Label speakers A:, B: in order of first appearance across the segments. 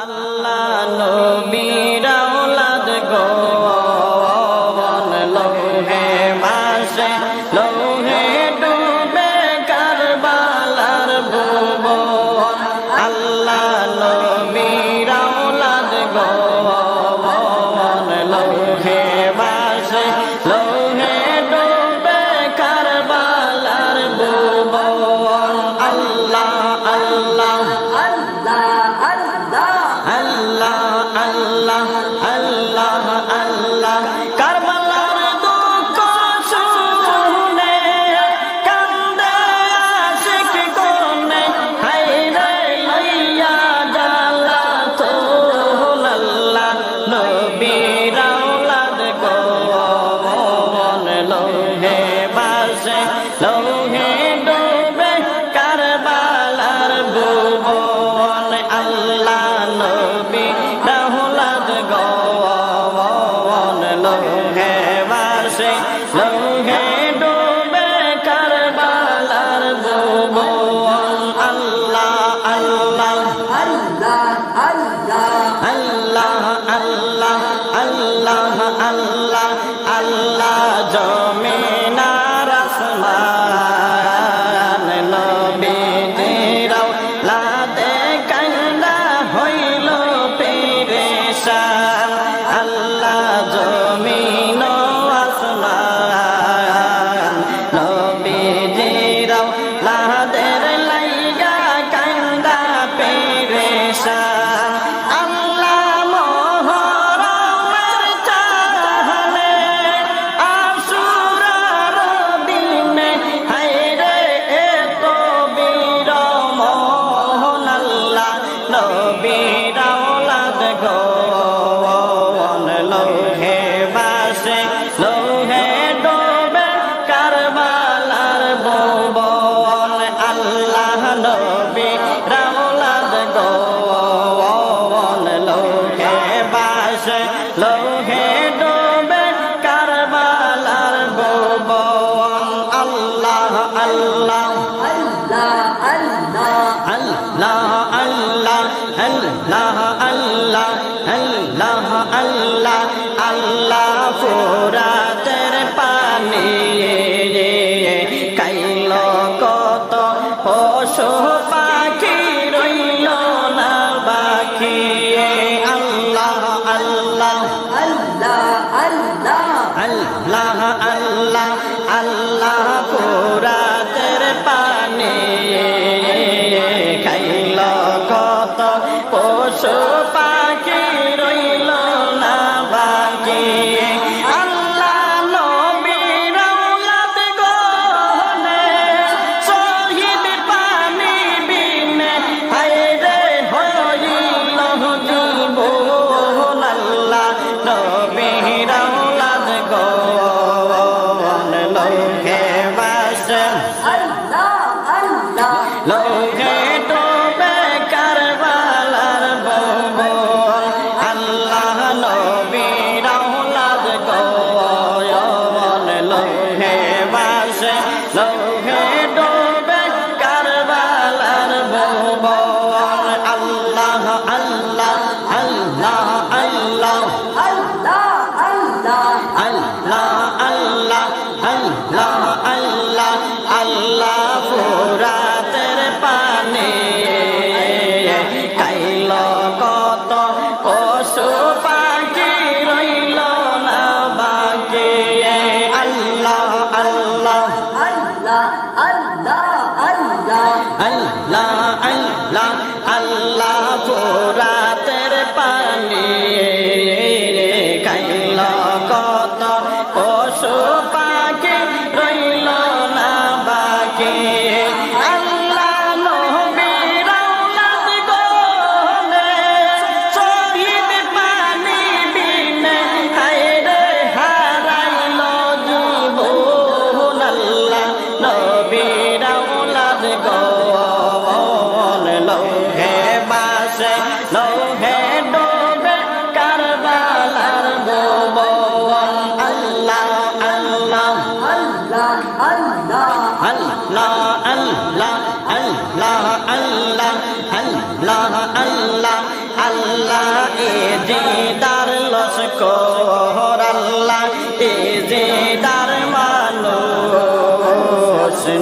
A: আল্লাহ আল্লাহ জমে নারসমান নবী জিরাও কান্দা হইল পেরেশান। আল্লাহ জমি আসমান নবী জিরাও লাদে 너 সোপা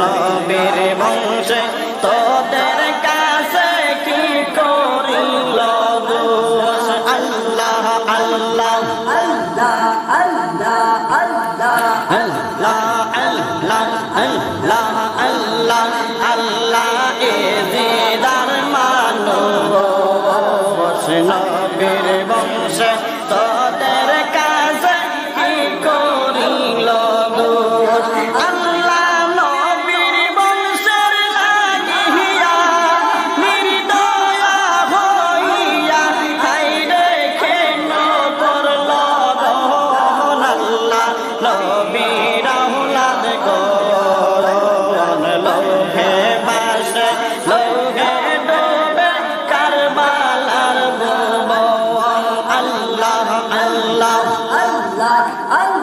A: নবীর বংশে, তোদের কাছে কি করিল দোষ আল্লাহ আল্লাহ
B: আল্লাহ আল্লাহ আল্লাহ
A: আল্লাহ আল্লাহ আল্লাহ। Allah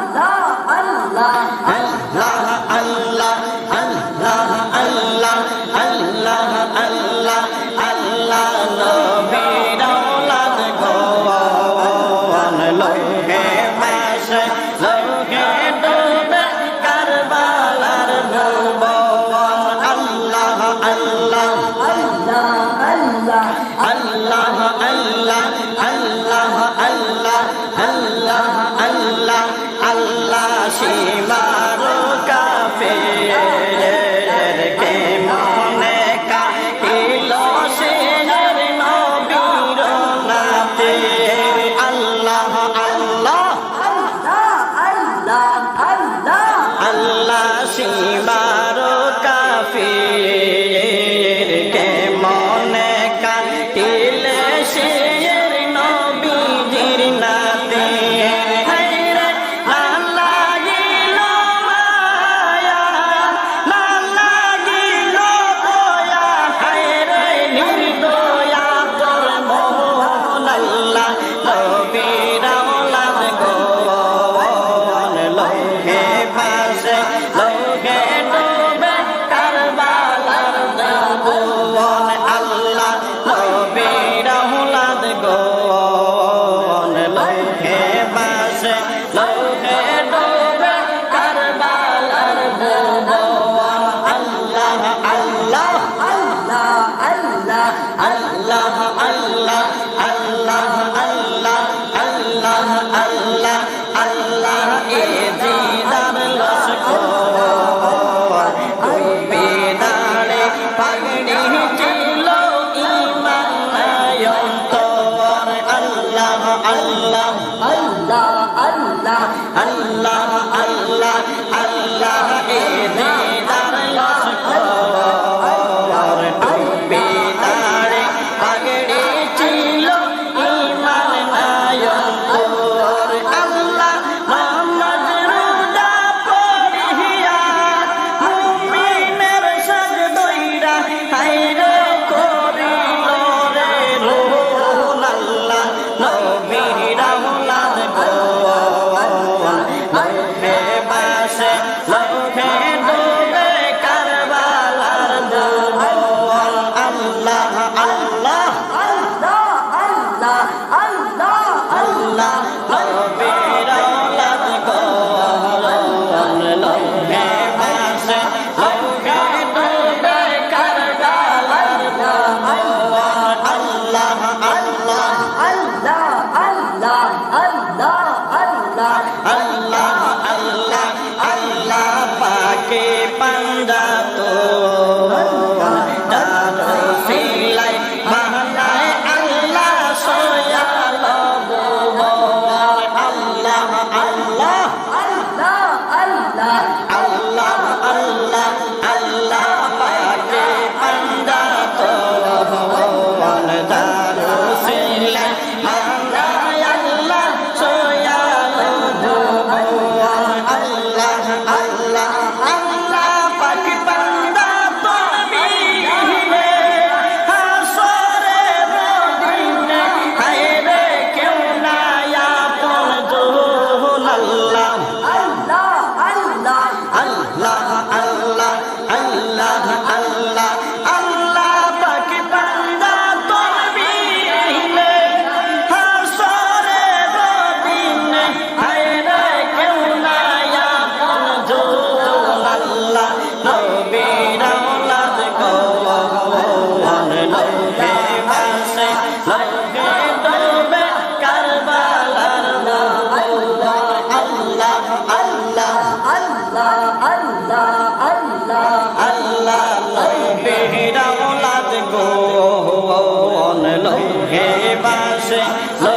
A: I'm Bye-bye.